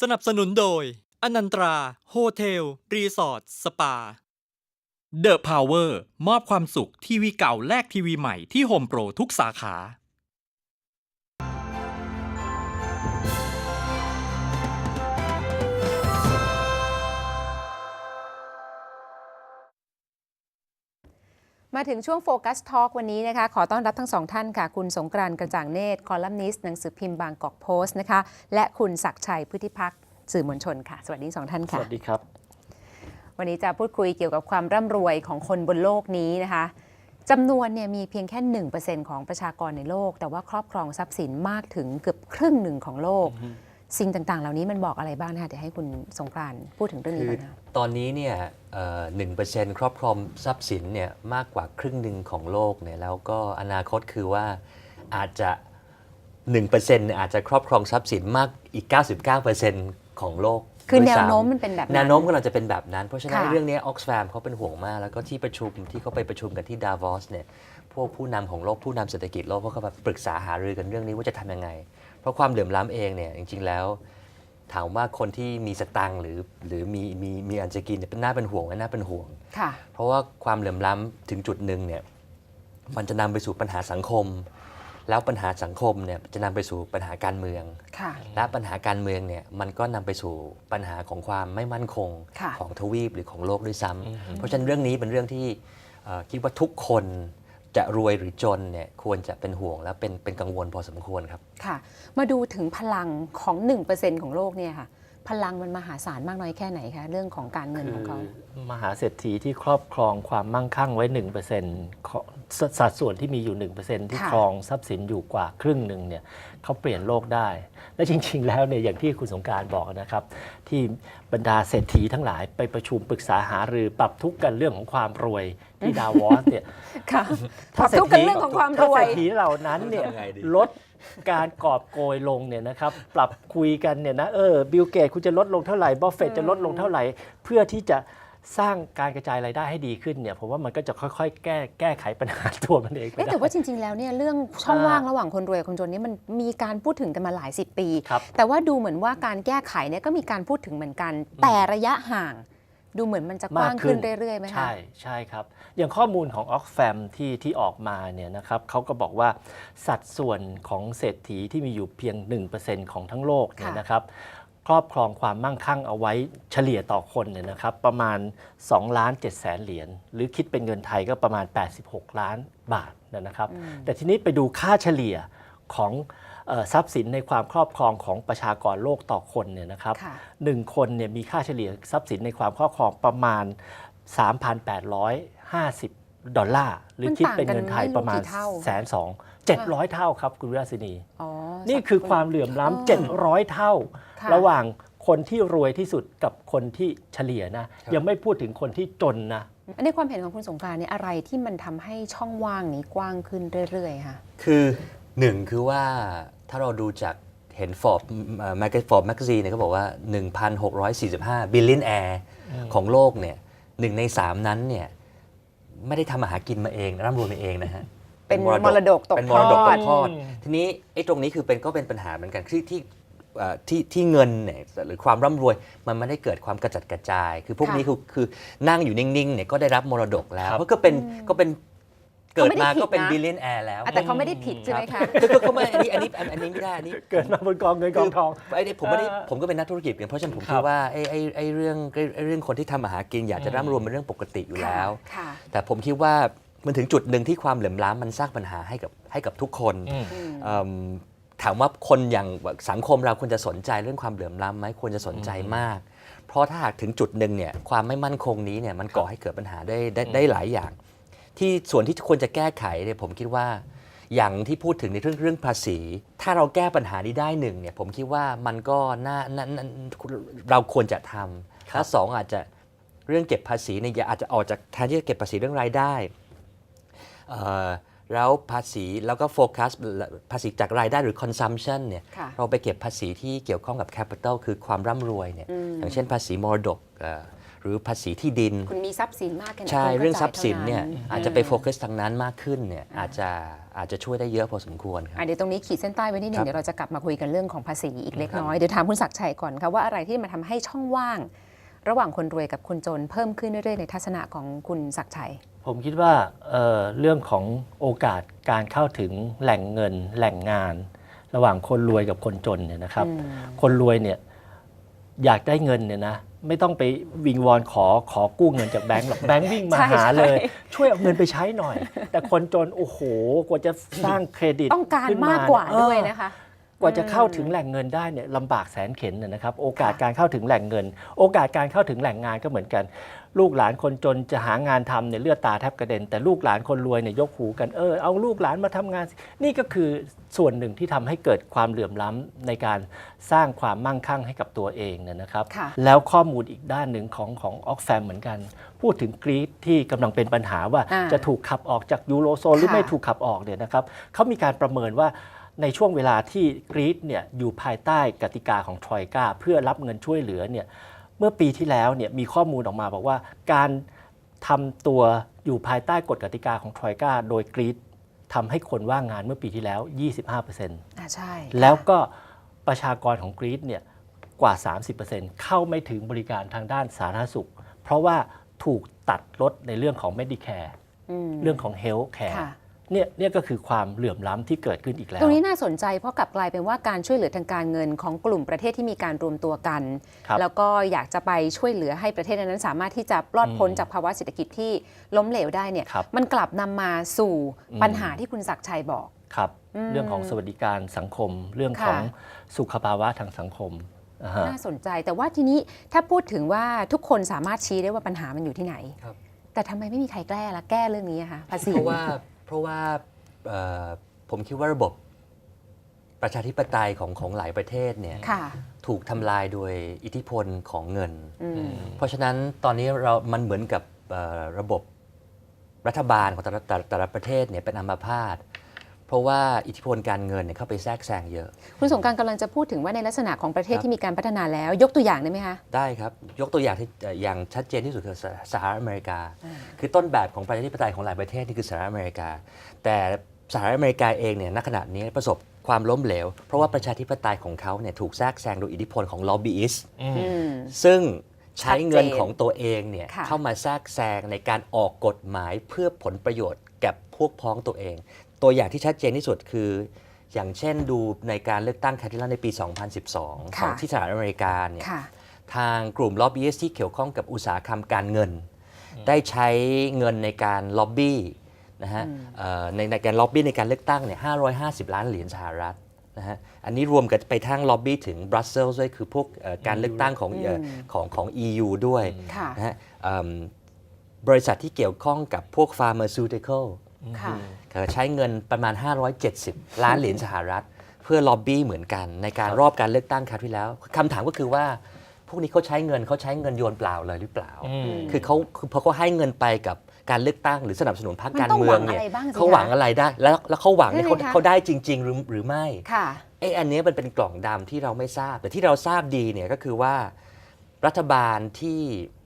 สนับสนุนโดย อนันตรา โฮเทล รีสอร์ท สปา The Power มอบความสุขทีวีเก่าแลกทีวีใหม่ที่โฮมโปรทุกสาขา มาถึงช่วงโฟกัสทอ l k วันนี้นะคะ ขอต้อนรับทั้งสองท่านค่ะ คุณสงกรานต์กระจ่างเนตรคอลัมนิสต์หนังสือพิมพ์บางกอกโพสต์นะคะ และคุณศักดิ์ชัยพุทธิพักษ์สื่อมวลชนค่ะ สวัสดีสองท่านสค่ะ วัสดีครับ วันนี้จะพูดคุยเกี่ยวกับความร่ำรวยของคนบนโลกนี้นะคะจำนวนเนี่ยมีเพียงแค่ 1%ของประชากรในโลก แต่ว่าครอบครองทรัพย์สินมากถึงเกือบครึ่งหนึ่งของโลก สิ่งต่างๆ เหล่านี้มันบอกอะไรบ้างนะคะเดี๋ยวให้คุณสงกรานต์พูดถึงเรื่องนี้คือก่อนนะ ตอนนี้เนี่ยหนึ่งเปอร์เซ็นต์ครอบครองทรัพย์สินเนี่ยมากกว่าครึ่งหนึ่งของโลกเนี่ยแล้วก็อนาคตคือว่าอาจจะ1%เนี่ยอาจจะครอบครองทรัพย์สินมากอีก 99%ของโลกคือด้วยแนวซ้ำ โน้มมันเป็นแบบนั้นแนวโน้มกำลังจะเป็นแบบนั้น เพราะฉะนั้นค่ะ เรื่องนี้ออกซฟมเขาเป็นห่วงมาก แล้วก็ที่ประชุมที่เขาไปประชุมกันที่ดาวอสเนี่ย พวกผู้นำของโลกผู้นำเศรษฐกิจโลกเขาก็แบบปรึกษาหารือกันเรื่องนี้ว่าจะทำยังไงเพ ราะความเหลื่อมล้ำเองเนี่ยจริงๆแล้ว ถามว่าคนที่มีสตังค์หรือหรือมีมีมีอันจะกินเนี่ยเป็นน่าเป็นห่วงและน่าเป็นห่วงค่ะเพราะว่าความเหลื่อมล้ำถึงจุดหนึ่งเนี่ยมันจะนำไปสู่ปัญหาสังคม แล้วปัญหาสังคมเนี่ยจะนำไปสู่ปัญหาการเมืองค่ะและปัญหาการเมืองเนี่ยมันก็นำไปสู่ปัญหาของความไม่มั่นคงค่ะของทวีปหรือของโลกด้วยซ้ำเพราะฉะนั้นเรื่องนี้เป็นเรื่องที่เอ่อคิดว่าทุกคน จะรวยหรือจนเนี่ยควรจะเป็นห่วงและเป็นเป็นกังวลพอสมควรครับ ค่ะ มาดูถึงพลังของ 1%ของโลกเนี่ยค่ะ พลังมันมหาศาลมากน้อยแค่ไหนคะ เรื่องของการเงินของเขา มหาเศรษฐีที่ครอบครองความมั่งคั่งไว้1%ของสสัดส่วนที่มีอยู่ 1%ที่ค่ะครองทรัพย์สินอยู่กว่าครึ่งหนึ่งเนี่ยเขาเปลี่ยนโลกได้ และจริง ๆ แล้วเนี่ยอย่างที่คุณสงกรารบอกนะครับ ที่บรรดาเศรษฐีทั้งหลายไปประชุมปรึกษาหารือปรับทุกข์กันเรื่องของความรวยที่ดาวอสเนี่ยค่ะปรับทุกข์กันเรื่องของความรวยถ้าเศรษฐีเหล่านั้นเนี่ยทำไงดีลด การกอบโกยลงเนี่ยนะครับปรับคุยกันเนี่ยนะเออบิลเกตคุณจะลดลงเท่าไหร่บัฟเฟตจะลดลงเท่าไหร่ เพื่อที่จะสร้างการกระจายรายได้ให้ดีขึ้นเนี่ยผมว่ามันก็จะค่อยๆ แก้แก้ไขปัญหาตัวมันเองไปเอ๊ะได้แต่ว่าจริง ๆ แล้วเนี่ยเรื่องช่องอ่าว่างระหว่างคนรวยกับคนจนนี่มันมีการพูดถึงกันมาหลายสิบปีครับแต่ว่าดูเหมือนว่าการแก้ไขเนี่ยก็มีการพูดถึงเหมือนกัน แต่ระยะห่าง ดูเหมือนมันจะกว้างขึ้นเรื่อยๆไหมคะใช่ใช่ครับ อย่างข้อมูลของ Oxfam ที่ที่ออกมาเนี่ยนะครับเขาก็บอกว่าสัดส่วนของเศรษฐีที่มีอยู่เพียง 1%ของทั้งโลกเนี่ยค่ะนะครับครอบครองความมั่งคั่งเอาไว้เฉลี่ยต่อคนเนี่ยนะครับประมาณ2ล้าน7แสนเหรียญหรือคิดเป็นเงินไทยก็ประมาณ 86 ล้านบาทนะครับ แต่ทีนี้ไปดูค่าเฉลี่ยของเอ่อ ทรัพย์สินในความครอบครองของประชากรโลกต่อคนเนี่ยนะครับค่ะหนึ่งคนเนี่ยมีค่าเฉลี่ยทรัพย์สินในความครอบครองประมาณ 3,850 ดอลลาร์ หรือมันคิดต่างเป็นเงินไทยกันไม่รู้ประมาณกี่เท่าแสนสองเจ็ดร้อยเท่าครับคุณวิราศินีอ๋อนี่คือความเหลื่อมเออล้ำเจ็ดร้อยเท่าค่ะระหว่างคนที่รวยที่สุดกับคนที่เฉลี่ยนะครับยังไม่พูดถึงคนที่จนนะอันนี้ความเห็นของคุณสงกรานต์เนี่ยอะไรที่มันทำให้ช่องว่างนี้กว้างขึ้นเรื่อยๆค่ะคือหนึ่งคือว่า ถ้าเราดูจากเห็นฟอร์บแมกฟอร์บแมกซีนเนี่ยเขาบอกว่า 1,645 บิลเลียนแอร์ของโลกเนี่ยหนึ่งในสามนั้นเนี่ยไม่ได้ทำอาหากินมาเองร่ำรวยมาเองนะฮะเป็นมรดกตกเป็นมรดกทตอดกทอด ทีนี้ไอ้ตรงนี้คือเป็นก็เป็นปัญหาเหมือนกันที่ที่เอ่อที่ที่เงินเนี่ยหรือความร่ำรวยมันไม่ได้เกิดความกระจัดกระจาย คือพวกค่ะนี้คือคือนั่งอยู่นิ่งๆเนี่ยก็ได้รับมรดกแล้วครับเพราะก็เป็นก็เป็น เกิดเขาไม่มาได้ผิดก็เป็นนะบิลเลียนแอร์แล้วอะแต่เขาไม่ได้ผิดใช่ไหมคะคือคือเขาไม่อันนี้อันนี้อันอันนี้ไม่ได้อันนี้เกิดมาบนกองเงินกองทองไอ้นี่ผมไม่ได้เออผมก็เป็นนักธุรกิจกันเพราะฉะนั้นผมครัคิดบว่าไอ้ไอ้ไอ้เรื่องไอ้ไอ้เรื่องคนที่ทำอาหารกินอยากจะร่ำรวยเป็นเรื่องปกติอยู่แล้วค่ะแต่ผมคิดว่ามันถึงจุดหนึ่งที่ความเหลื่อมล้ำมันสร้างปัญหาให้กับให้กับทุกคนอืมเอิ่มถามว่าคนอย่างสังคมเราควรจะสนใจเรื่องความเหลื่อมล้ำไหมควรจะสนใจมาก เพราะถ้าหากถึงจุดหนึ่งเนี่ยความไม่มั่นคงนี้เนี่ยมันก่อให้เกิดปัญหาได้ได้ได้หลายอย่าง ที่ส่วนที่ควรจะแก้ไขเนี่ยผมคิดว่าอย่างที่พูดถึงในเรื่องเรื่องภาษี ถ้าเราแก้ปัญหานี้ได้หนึ่งเนี่ยผมคิดว่ามันก็น่าน่าน่าเราควรจะทำและสองอาจจะเรื่องเก็บภาษีเนี่ยอย่าอาจจะออกจากแทนที่จะเก็บภาษีเรื่องรายได้เอ่อแล้วภาษีแล้วก็โฟกัสภาษีจากรายได้หรือ consumption เนี่ยค่ะเราไปเก็บภาษีที่เกี่ยวข้องกับ capital คือความร่ำรวยเนี่ยอืมอย่างเช่นภาษีมรดกเอ่อ รือภาษีที่ดิน คุณมีทรัพย์สินมากแค่ไหนใช่คุณก็เรื่องทรัพจ่าย์สินเนี่ยท่อาจจะไปโฟกัสทางนั้นมากขึ้นเนี่ยอาจจะอาจจะช่วยได้เยอะพอสมควรครับ อะเดี๋ยวตรงนี้ขีดเส้นใต้ไว้นิดหนึ่ครังบ เดี๋ยวเราจะกลับมาคุยกันเรื่องของภาษีอีกเล็กครับน้อย เดี๋ยวถามคุณศักดิ์ชัยก่อนค่ะว่าอะไรที่มาทำให้ช่องว่าง ระหว่างคนรวยกับคนจนเพิ่มขึ้นเรื่อยๆในทัศนะของคุณศักดิ์ชัย ผมคิดว่าเอ่อเรื่องของโอกาสการเข้าถึงแหล่งเงินแหล่งงาน ระหว่างคนรวยกับคนจนเนี่ยนะครับอืมคนรวยเนี่ยอยากได้เงินเนี่ยนะ ไม่ต้องไปวิงวอนขอขอกู้เงินจากแบงก์หรอกแบงก์วิ่งมาใช่หาเลย ใช่ ช่วยเอาเงินไปใช้หน่อย แต่คนจนโอ้โหกว่าจะสร้างเครดิตต้องการขึ้นมากกว่าเออด้วยนะคะ กว่าจะเข้าถึงแหล่งเงินได้เนี่ยลำบากแสนเข็ญนะนะครับ โอกาสการเข้าถึงแหล่งเงิน โอกาสการเข้าถึงแหล่งงานก็เหมือนกัน ลูกหลานคนจนจะหางานทำเนี่ยเลือดตาแทบกระเด็น แต่ลูกหลานคนรวยเนี่ยยกหูกันเออเอาลูกหลานมาทำงานสินี่ก็คือส่วนหนึ่งที่ทำให้เกิดความเหลื่อมล้ำในการสร้างความมั่งคั่งให้กับตัวเองเนี่ยนะครับค่ะแล้วข้อมูลอีกด้านหนึ่งของของออกแฟมเหมือนกัน พูดถึงกรีซที่กำลังเป็นปัญหาว่าอ่าจะถูกขับออกจากยูโรโซนหรือค่ะไม่ถูกขับออกเนี่ยนะครับเขามีการประเมินว่า ในช่วงเวลาที่กรีซเนี่ยอยู่ภายใต้กติกาของทรอยกาเพื่อรับเงินช่วยเหลือเนี่ยเมื่อปีที่แล้วเนี่ยมีข้อมูลออกมาบอกว่าการทำตัวอยู่ภายใต้กฎกติกาของทรอยกาโดยกรีซทำให้คนว่างงานเมื่อปีที่แล้ว 25%อ่าใช่แล้วก็ประชากรของกรีซเนี่ยกว่า 30%เข้าไม่ถึงบริการทางด้านสาธารณสุข เพราะว่าถูกตัดลดในเรื่องของ Medicare อืมเรื่องของ Health Care ค่ะ เนี่ยเนี่ยก็คือความเหลื่อมล้ำที่เกิดขึ้นอีกแล้ว ตรงนี้น่าสนใจเพราะกลับกลายเป็นว่าการช่วยเหลือทางการเงินของกลุ่มประเทศที่มีการรวมตัวกันครับแล้วก็อยากจะไปช่วยเหลือให้ประเทศนั้นๆสามารถที่จะปลอดพ้นอืมจากภาวะเศรษฐกิจที่ล้มเหลวได้เนี่ยครับมันกลับนำมาสู่อืมปัญหาที่คุณศักดิ์ชัยบอกครับอืมเรื่องของสวัสดิการสังคม เรื่องของค่ะสุขภาวะทางสังคมอ่าฮะน่าสนใจแต่ว่าทีนี้ถ้าพูดถึงว่าทุกคนสามารถชี้ได้ว่าปัญหามันอยู่ที่ไหนครับแต่ทำไมไม่มีใครแก้ละแก้เรื่องนี้อะคะภาษีเพราะว่า เพราะว่าเอ่อผมคิดว่าระบบประชาธิปไตยของของหลายประเทศเนี่ยค่ะ ถูกทำลายโดยอิทธิพลของเงิน อืม เพราะฉะนั้นตอนนี้เรา มันเหมือนกับเอ่อระบบรัฐบาลของแต่ละแต่ละแต่ละประเทศเนี่ยเป็นอัมพาต เพราะว่าอิทธิพลการเงินเนี่ยเข้าไปแทรกแซงเยอะ คุณสงกรารกำลังจะพูดถึงว่าในลักษณะของประเทศครับที่มีการพัฒนาแล้ว ยกตัวอย่างได้ไหมคะ ได้ครับ ยกตัวอย่างที่เอ่ออย่างชัดเจนที่สุดคือสหสหรัฐอเมริกา คือต้นแบบของประชาธิปไตยของหลายประเทศนี่คือสหรัฐอเมริกา แต่สหรัฐอเมริกาเองเนี่ยณขณะนี้ประสบความล้มเหลว เพราะว่าประชาธิปไตยของเขาเนี่ยถูกแทรกแซงโดยอิทธิพลของล็อบบี้อิสต์อืมซึ่งใช้ชัดเจนเงินของตัวเองเนี่ยค่ะเข้ามาแทรกแซงในการออกกฎหมายเพื่อผลประโยชน์แก่พวกพ้องตัวเอง ตัวอย่างที่ชัดเจนที่สุดคือ อย่างเช่นดูในการเลือกตั้งแคทริลันในปี 2012 ของที่สหรัฐอเมริกาเนี่ยค่ะทางกลุ่มล็อบบี้ที่เกี่ยวข้องกับอุตสาหกรรมการเงิน ได้ใช้เงินในการล็อบบี้นะฮะเอ่อในในการล็อบบี้ในการเลือกตั้งเนี่ย550 ล้านเหรียญสหรัฐนะฮะอันนี้รวมกันไปทั้งล็อบบี้ถึงบรัสเซลส์ด้วยคือพวกเอ่อการเลือกตั้งของเอ่อของของ EU ด้วยค่ะนะฮะเอิ่มบริษัทที่เกี่ยวข้องกับพวก pharmaceutical ค่ะเอ่อใช้เงินประมาณ 570 ล้านเหรียญสหรัฐ เพื่อล็อบบี้เหมือนกัน ในการรอบการเลือกตั้งคราวที่แล้วคำถามก็คือว่าพวกนี้เขาใช้เงินเขาใช้เงินโยนเปล่าเลยหรือเปล่าอืมคือเขาคือพอเขาให้เงินไปกับการเลือกตั้งหรือสนับสนุนพรรคมันการต้องเมืองเนี่ยหวังอะไรบ้างสิคะเขาหวังอะไรได้ แล้วแล้วเขาหวังเนี่ยใช่เขาไหมคะ เขาได้จริง ๆ หรือหรือไม่ ค่ะ ไอ้อันเนี้ยมันเป็นกล่องดำที่เราไม่ทราบ แต่ที่เราทราบดีเนี่ยก็คือว่ารัฐบาลที่เอ่อ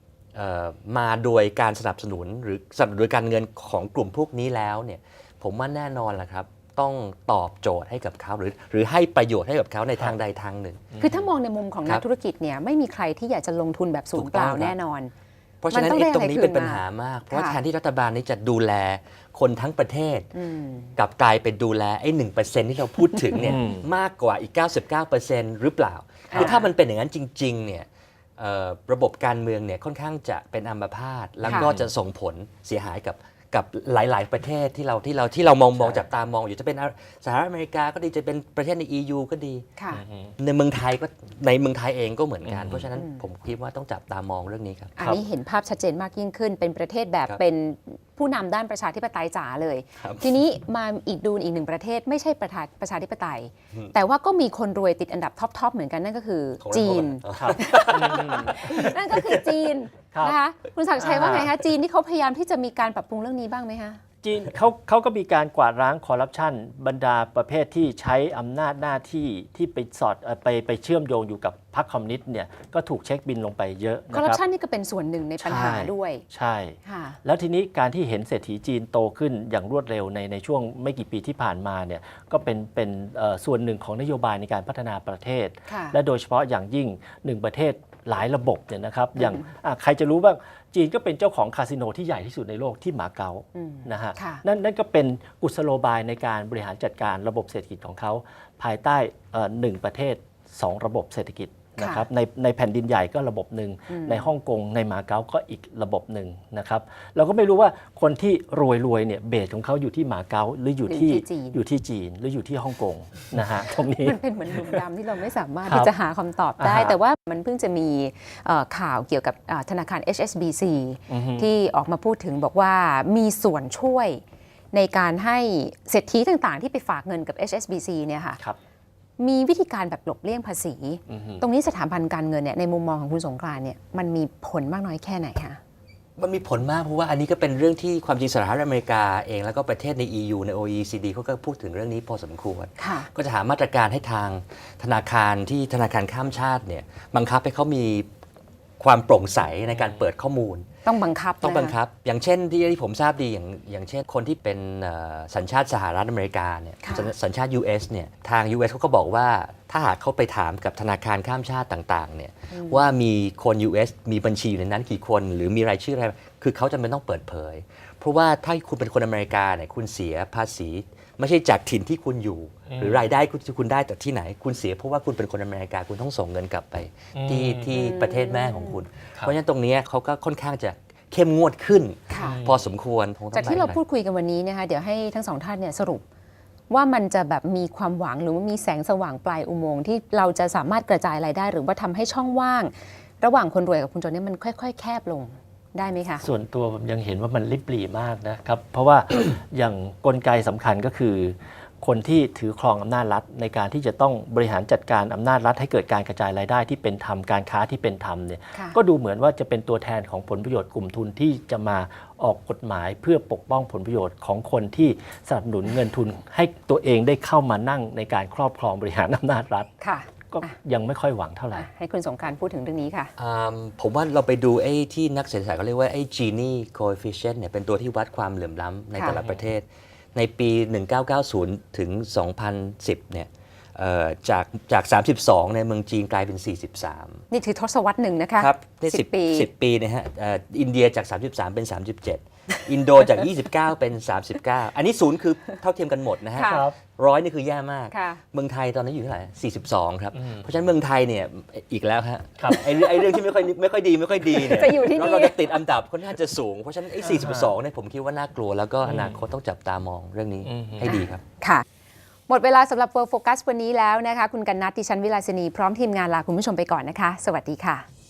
มาโดยการสนับสนุนหรือสนับสนุนโดยการเงินของกลุ่มพวกนี้แล้วเนี่ยผมว่าแน่นอนแหละครับ ต้องตอบโจทย์ให้กับเขาหรือ หรือให้ประโยชน์ให้กับเขาในทางใดทางหนึ่ง คือถ้ามองในมุมของครันับกธุรกิจเนี่ยไม่มีใครที่อยากจะลงทุนแบบศูนย์เปล่าถูกต้องครับแน่นอน เพราะฉะนั้นมันต้องไอ้ได้ตรงนี้อะไรคืนเป็นปัญหามาก เพราะว่าค่ะแทนที่รัฐบาลนี้จะดูแลคนทั้งประเทศอืมกลับกลายเป็นดูแลไอ้หนึ่งเปอร์เซ็นที่เราพูดถึงเนี่ยอืมมากกว่าอีก 99%หรือเปล่าคือถ้ามันเป็นอย่างนั้นจริง ๆ เนี่ยเอ่อ ระบบการเมืองเนี่ยค่อนข้างจะเป็นอัมพาตแล้วก็ค่ะจะส่งผลเสียหายกับ กับหลาย ๆ ประเทศที่เราที่เราที่เรามองมองจับตามองอยู่จะเป็นสหรัฐอเมริกาก็ดีจะเป็นประเทศใน EU ก็ดี ค่ะ ในเมืองไทยก็ในเมืองไทยเองก็เหมือนกันอืมเพราะฉะนั้นอืมผมคิดว่าต้องจับตามองเรื่องนี้ครับ อันนี้เห็นภาพชัดเจนมากยิ่งขึ้น เป็นประเทศแบบครับเป็นผู้นำด้านประชาธิปไตยจ๋าเลย ครับ ทีนี้มาอีกดูอีกหนึ่งประเทศไม่ใช่ประชาประชาธิปไตย แต่ว่าก็มีคนรวยติดอันดับท็อปๆเหมือนกันนั่นก็คือ ของเราจีน ครับ นั่นก็คือจีนครับ นะคะคุณศักดิ์ชัยว่าไงอ่าคะจีนที่เขาพยายามที่จะมีการปรับปรุงเรื่องนี้บ้างไหมคะจีนเขาเขาก็มีการกวาดล้างคอร์รัปชันบรรดาประเภทที่ใช้อำนาจหน้าที่ที่ไปสอดเอ่อไปไปเชื่อมโยงอยู่กับพรรคคอมมิวนิสต์เนี่ยก็ถูกเช็คบินลงไปเยอะคอนะร์รัคปรับชันนี่ก็เป็นส่วนหนึ่งในปัญหาใช่ด้วย ใช่ค่ะแล้วทีนี้การที่เห็นเศรษฐีจีนโตขึ้นอย่างรวดเร็วในในช่วงไม่กี่ปีที่ผ่านมาเนี่ยก็เป็นเป็นเอ่อส่วนหนึ่งของนโยบายในการพัฒนาประเทศค่ะและโดยเฉพาะอย่างยิ่งหนึ่งประเทศ หลายระบบเนี่ยนะครับอย่างอะใครจะรู้บ้างจีนก็เป็นเจ้าของคาสิโนที่ใหญ่ที่สุดในโลกที่หมาเก๊าอืมนะฮะค่ะนั่นนั่นก็เป็นกุศโลบายในการบริหารจัดการระบบเศรษฐกิจของเขาภายใต้เอ่อหนึ่งประเทศ 2 ระบบเศรษฐกิจ นะครับในในแผ่นดินใหญ่ก็ระบบหนึ่งอืมในฮ่องกงในหมาเก๊าก็อีกระบบหนึ่งนะครับเราก็ไม่รู้ว่าคนที่รวยรวยๆเนี่ยเบสของเขาอยู่ที่หมาเก๊าหรืออยู่ที่หรือที่จีนอยู่ที่จีนหรืออยู่ที่ฮ่องกงนะฮะตรงนี้มันเป็นเหมือนหลุมดำที่เราไม่สามารถครับที่จะหาคำตอบได้อ่าฮะแต่ว่ามันเพิ่งจะมีเอ่อข่าวเกี่ยวกับอ่าธนาคาร HSBC อือฮึที่ออกมาพูดถึงบอกว่ามีส่วนช่วยในการให้เศรษฐีต่างๆ ที่ไปฝากเงินกับ HSBC เนี่ยค่ะครับ มีวิธีการแบบหลบเลี่ยงภาษีอือฮึตรงนี้สถาบันการเงินเนี่ยในมุมมองของคุณสงกรานต์เนี่ยมันมีผลมากน้อยแค่ไหนคะมันมีผลมากเพราะว่าอันนี้ก็เป็นเรื่องที่ความจริงสหรัฐอเมริกาเองแล้วก็ประเทศใน EU ใน OECD เขาก็พูดถึงเรื่องนี้พอสมควรค่ะก็จะหามาตรการให้ทางธนาคารที่ธนาคารข้ามชาติเนี่ยบังคับให้เขามี ความโปร่งใสในการเปิดข้อมูล ต้องบังคับต้องนะะบังคับ อย่างเช่นที่ที่ผมทราบดีอย่างอย่างเช่นคนที่เป็นเอ่อสัญชาติสหรัฐอเมริกาเนี่ยค่ะสัญสัญชาติ US เนี่ยทาง US เขาก็บอกว่าถ้าหากเขาไปถามกับธนาคารข้ามชาติต่างๆเนี่ยว่ามีคน US มีบัญชีอยู่ในนั้นกี่คน หรือมีรายชื่ออะไร คือเขาจะไม่ต้องเปิดเผย เพราะว่าถ้าคุณเป็นคนอเมริกาเนี่ยคุณเสียภาษี ไม่ใช่จากถิ่นที่คุณอยู่ หรือรายได้คุณคุณได้แต่ที่ไหน คุณเสียเพราะว่าคุณเป็นคนอเมริกาคุณต้องส่งเงินกลับไป ที่อืมที่ประเทศแม่ของคุณครับเพราะฉะนั้นตรงเนี้ยเขาก็ค่อนข้างจะเข้มงวดขึ้นค่ะพอสมควรคงต้องจากที่เราไปหน่อยพูดคุยกันวันนี้นะคะเดี๋ยวให้ทั้งสองท่านเนี่ยสรุปว่ามันจะแบบมีความหวังหรือว่ามีแสงสว่างปลายอุโมงค์ที่เราจะสามารถกระจายรายได้ หรือว่าทำให้ช่องว่าง ระหว่างคนรวยกับคนจนเนี่ยมันค่อย ๆ แคบลง ได้ไหมคะ ส่วนตัวผมยังเห็นว่ามันริบหรี่มากนะครับ เพราะว่า อย่างกลไกสำคัญก็คือ คนที่ถือครองอำนาจรัฐ ในการที่จะต้องบริหารจัดการอำนาจรัฐ ให้เกิดการกระจายรายได้ที่เป็นธรรมการค้าที่เป็นธรรมเนี่ยค่ะก็ดูเหมือนว่าจะเป็นตัวแทนของผลประโยชน์กลุ่มทุนที่จะมาออกกฎหมายเพื่อปกป้องผลประโยชน์ของคนที่สนับสนุนเงินทุนให้ตัวเองได้เข้ามานั่งในการครอบครองบริหารอำนาจรัฐค่ะ ก็ยังไม่ค่อยหวังเท่าไหร่อะให้คุณสงกรารพูดถึงเรื่องนี้ค่ะอืมผมว่าเราไปดูไอ้ที่นักเศรษฐศาสตร์เขาเรียกว่าไอ้ Gini coefficient เนี่ยเป็นตัวที่วัดความเหลื่อมล้ำในค่ะแต่ละประเทศ ในปี 1990 ถึง 2010 เนี่ยเอ่อจากจาก 32 ในเมืองจีนกลายเป็น 43 นี่ถือทศวรรษหนึ่งนะคะครับนี่สิบปี 10 ปีนะฮะเอ่ออินเดียจาก 33 เป็น 37 อินโดจาก 29 เป็น 39 อันนี้ศูนย์คือเท่าเทียมกันหมดนะฮะค่ะค รับร้อยนี่คือแย่มากค่ะเมืองไทยตอนนี้อยู่เท่าไหร่42 ครับอืมเพราะฉะนั้นเมืองไทยเนี่ยอีกแล้วฮะครับไอ้เรื่องไอ้เรื่องที่ไม่ค่อยไม่ค่อยดีไม่ค่อยดีเนี่ยจะอยู่ที่นี่แล้วเราจะติดอันดับค่อนข้างจะสูง เพราะฉะนั้นไอ้42เนี่ยผมคิดว่าน่ากลัวแล้วก็อนาคตต้องจับตามองเรื่องนี้อืมให้ดีครับค่ะ หมดเวลาสำหรับ World Focus วันนี้แล้วนะคะ คุณกันนัทดิฉันวิลาสินีพร้อมทีมงานลาคุณผู้ชมไปก่อนนะคะ สวัสดีค่ะ